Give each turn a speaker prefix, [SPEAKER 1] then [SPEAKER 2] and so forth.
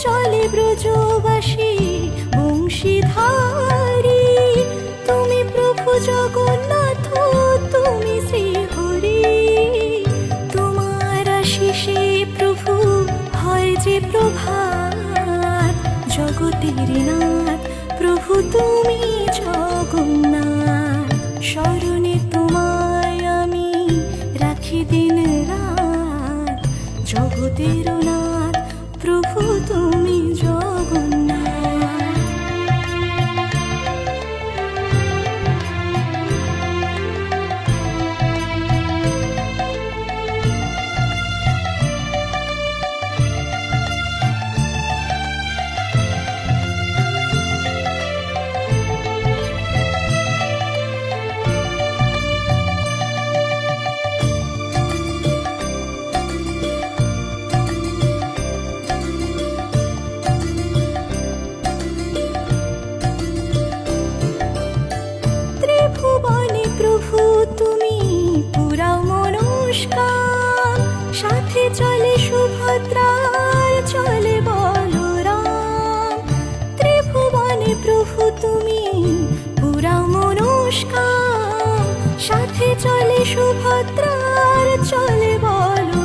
[SPEAKER 1] চলে ব্রজবাসী, বংশীধারী। তুমি প্রভু জগন্নাথ, তুমি শ্রীহরি। তোমার আশিসে প্রভু হয় যে প্রভাত। জগতের নাথ, প্রভু তুমি জগন্নাথ। স্মরণে তোমায় আমি রাখি দিন রাত। জগতের নাথ, প্রভু তুমি সাথে চলে সুভদ্রার চলে বলরাম। ত্রিভুবনে প্রভু তুমি, পুরা মনস্কার। সাথে চলে সুভদ্রার চলে বলরাম।